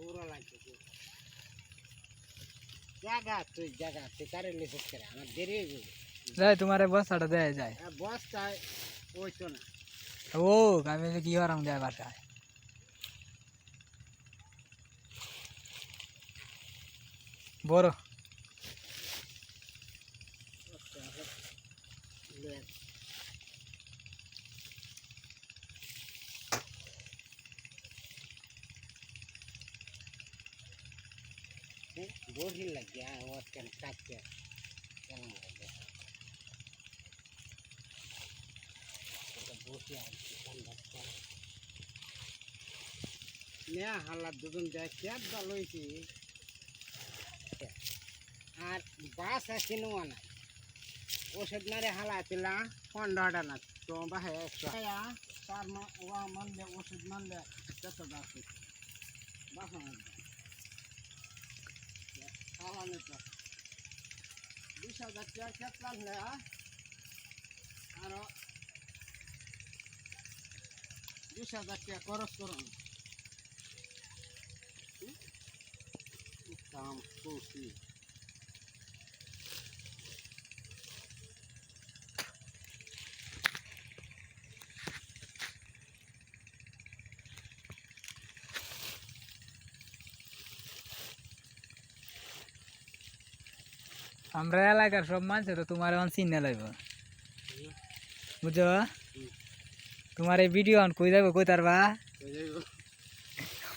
পুরো লাগছে জায়গা তুই জায়গা তুই কারে লিখে করে আমার দেরি হয়ে যাবে যাই তোমার এই বস্তাটা দেয় যায় আর বস্তায় ওই তো না ও আমি বলি কি হরাম দেয় বাসায় বড় বোঝি লাগে ওর কেন কাটছে কেমন লাগে বসে আসছি নেয়া হাল্লা দুজন দেখ ক্যাব ভালো হয়েছি আর বাস আছে নোয়া নাই ওষুধ মারে হালা তিলা পনেরোটা না, তো বাহে তার ওষুধ মানলে কত বাস বাস বিশ হাজার টাকা খেত লাগলে আরও বিশ হাজার টাকা খরচ করুন। কাম করছি আমরা এলাকার সব মানুষ তো তোমার এখন চিনে লাগবে বুঝছ? তোমার এই ভিডিও অন কই যাব কই তারবা?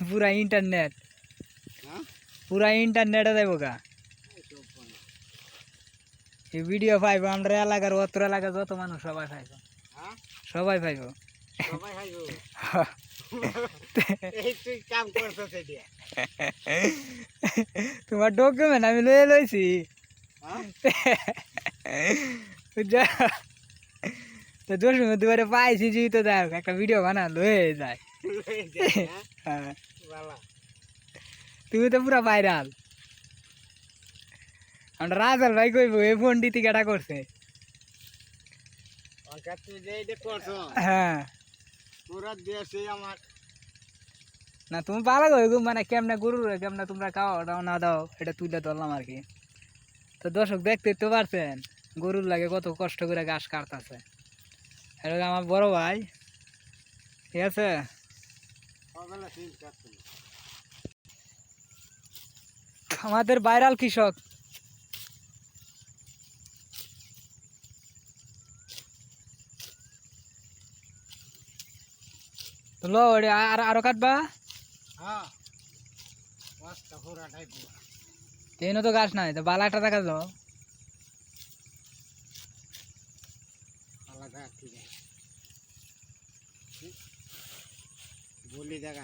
পুরা ইন্টারনেট পুরা ইন্টারনেটে যাব গা। এই ভিডিও পাইবো আমরা এলাকার অত্র এলাকার যত মানুষ সবাই পাইবো। সবাই পাইবো। তোমার ডকুমেন্ট আমি লয়ে লইছি। তো দোষ দুবারে পাইছি জি তো দেখ একটা ভিডিও বানা লয়ে যায়। যা, হ্যাঁ? হ্যাঁ। তুমি তো পুরা ভাইরাল আমরা রাজাল ভাই কইবো এই ফোন দিতে কেটা করছে। যে হ্যাঁ। আমার। না তুমি গো মানে কেমনে গরু কেমনে তোমরা খাও দাও না দাও এটা তুলে ধরলাম আর কি। তো দর্শক দেখতে তো পারছেন, গরুর লাগে কত কষ্ট করে ঘাস কাটতেছে। এটা আমার বড় ভাই, ঠিক আছে। আমাদের বাইরাল কৃষক। লো আর, আরও কাটবা? হ্যাঁ তেন তো গাছ নাই তো বালাটা দেখা যাও। বলি দেখা